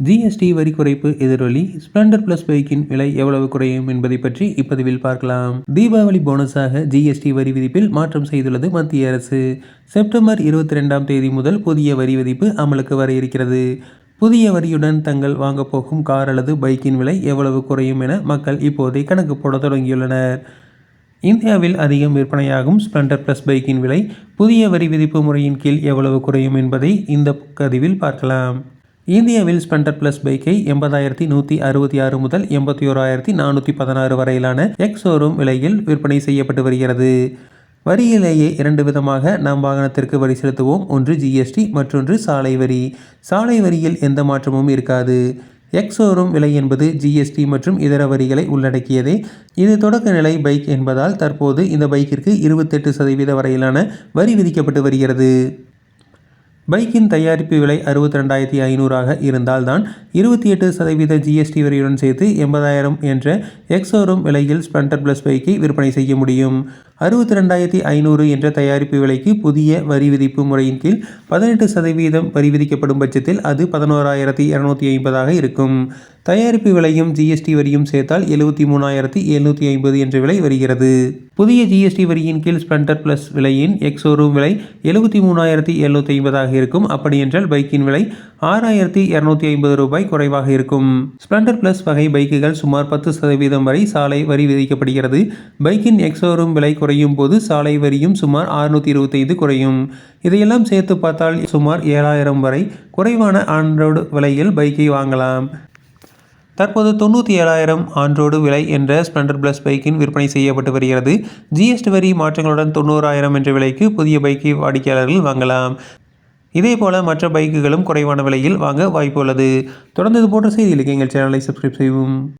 GST வரி குறைப்பு எதிரொலி ஸ்ப்ளெண்டர் பிளஸ் பைக்கின் விலை எவ்வளவு குறையும் என்பதை பற்றி இப்பதிவில் பார்க்கலாம். தீபாவளி போனஸாக ஜிஎஸ்டி வரி விதிப்பில் மாற்றம் செய்துள்ளது மத்திய அரசு. செப்டம்பர் இருபத்தி ரெண்டாம் தேதி முதல் புதிய வரி விதிப்பு அமலுக்கு வர இருக்கிறது. புதிய வரியுடன் தங்கள் வாங்கப் போகும் கார் அல்லது பைக்கின் விலை எவ்வளவு குறையும் என மக்கள் இப்போதே கணக்கு போட தொடங்கியுள்ளனர். இந்தியாவில் அதிகம் விற்பனையாகும் ஸ்ப்ளெண்டர் ப்ளஸ் பைக்கின் விலை புதிய வரி விதிப்பு முறையின் கீழ் எவ்வளவு குறையும் என்பதை இந்த பதிவில் பார்க்கலாம். இந்தியாவில் ஸ்பெண்டர் பிளஸ் பைக்கை எண்பதாயிரத்தி நூற்றி அறுபத்தி ஆறு முதல் எண்பத்தி ஓராயிரத்தி நானூற்றி பதினாறு வரையிலான எக்ஸ் ஷோரூம் விலையில் விற்பனை செய்யப்பட்டு வருகிறது. வரியிலேயே இரண்டு விதமாக நாம் வாகனத்திற்கு வரி செலுத்துவோம். ஒன்று ஜிஎஸ்டி மற்றொன்று சாலை வரி. சாலை வரியில் எந்த மாற்றமும் இருக்காது. எக்ஸோரும் விலை என்பது ஜிஎஸ்டி மற்றும் இதர வரிகளை உள்ளடக்கியதே. இது தொடக்க நிலை பைக் என்பதால் தற்போது இந்த பைக்கிற்கு இருபத்தெட்டு சதவீத வரையிலான வரி விதிக்கப்பட்டு வருகிறது. பைக்கின் தயாரிப்பு விலை அறுபத்தி ரெண்டாயிரத்தி ஐநூறாக இருந்தால்தான் இருபத்தி எட்டு சதவீத ஜிஎஸ்டி வரியுடன் சேர்த்து எண்பதாயிரம் என்ற எக்ஸோரூம் விலையில் ஸ்பெண்டர் ப்ளஸ் பைக்கை விற்பனை செய்ய முடியும். அறுபத்தி ரெண்டாயிரத்தி ஐநூறு என்ற தயாரிப்பு விலைக்கு புதிய வரி விதிப்பு முறையின் கீழ் பதினெட்டு சதவீதம் வரி விதிக்கப்படும் பட்சத்தில் அது பதினோராயிரத்தி இரநூத்தி ஐம்பதாக இருக்கும். தயாரிப்பு விலையும் ஜிஎஸ்டி வரியும் சேர்த்தால் எழுபத்தி மூணாயிரத்தி எழுநூற்றி ஐம்பது என்ற விலை வருகிறது. புதிய ஜிஎஸ்டி வரியின் கீழ் ஸ்பெண்டர் பிளஸ் விலையின் எக்ஸோரூம் விலை எழுபத்தி மூணாயிரத்தி எழுநூற்றி ஐம்பதாக இருக்கும் அப்படி என்றால் பைக்கின் விலை ஆறாயிரத்தி இரநூத்தி ஐம்பது ரூபாய் குறைவாக இருக்கும். ஸ்ப்ளெண்டர் பிளஸ் வகை பைக்குகள் சுமார் பத்து சதவீதம் வரை சாலை வரி விதிக்கப்படுகிறது. பைக்கின் எக்ஸோரூம் விலை குறையும் போது சாலை வரியும் சுமார் அறுநூத்தி இருபத்தைந்து குறையும். இதையெல்லாம் சேர்த்து பார்த்தால் சுமார் ஏழாயிரம் வரை குறைவான ஆண்ட்ராய்டு விலையில் பைக்கை வாங்கலாம். தற்போது தொண்ணூற்றி ஏழாயிரம் ஆண்ட்ரோடு விலை என்ற ஸ்ப்ளெண்டர் பிளஸ் பைக்கின் விற்பனை செய்யப்பட்டு வருகிறது. ஜிஎஸ்டி வரி மாற்றங்களுடன் தொண்ணூறாயிரம் என்ற விலைக்கு புதிய பைக்கை வாடிக்கையாளர்கள் வாங்கலாம். இதேபோல மற்ற பைக்குகளும் குறைவான விலையில் வாங்க வாய்ப்பு உள்ளது. தொடர்ந்து இது போன்ற செய்திகளுக்கு எங்கள் சேனலை சப்ஸ்கிரைப் செய்யவும்.